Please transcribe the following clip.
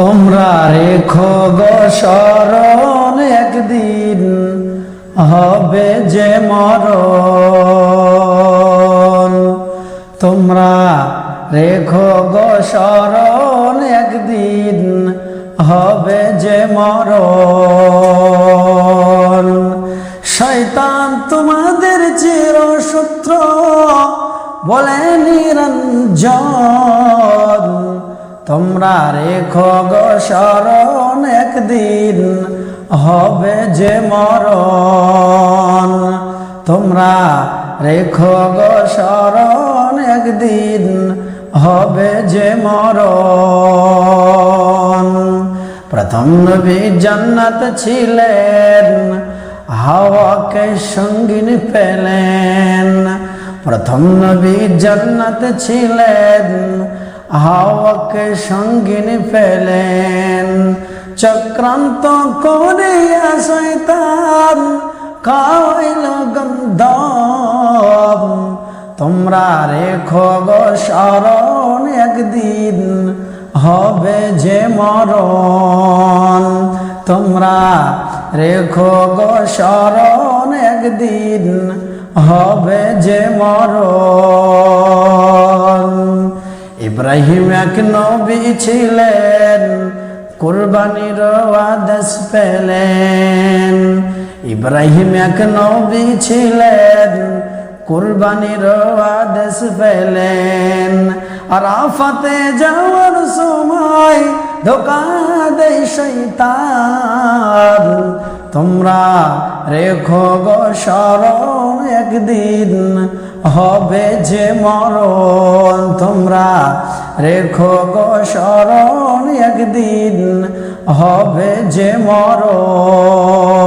তোমরা রেখো গো শরণ একদিন, হবে যে মরণ। তোমরা রেখো গো শরণ একদিন, হবে যে মরণ। শয়তান তোমাদের চিরশত্র বলে নিরঞ্জন। তোমরা রেখো গো শরণ একদিন, হবে যে মরণ। তোমরা রেখো গো শরণ একদিন, হবে যে মরণ। প্রথম নবী জান্নাত ছিলেন, হাওয়াকে সঙ্গিন পেলেন। প্রথম নবী জান্নাত ছিলেন হাওয়াকে সঙ্গিন পেলেন চক্রান্ত করিয়া শৈতান খাওয়াইল গন্ধম। তোমরা রেখো গো শরণ একদিন, হবে যে মরণ। তোমরা রেখো গো শরণ একদিন, হবে যে মরণ। ইব্রাহিম এক নবী ছিলেন, কুরবানির আদেশ পেলেন। ইব্রাহিম এক নবী ছিলেন, কুরবানির আদেশ পেলেন। আর আফাতে যাওয়ার সময় ধোকা দেয় শৈতান তোমরা রেখো গো শরণ, একদিন হবে যে মরণ। তোমরা রেখো গো শরণ, একদিন হবে যে মরণ।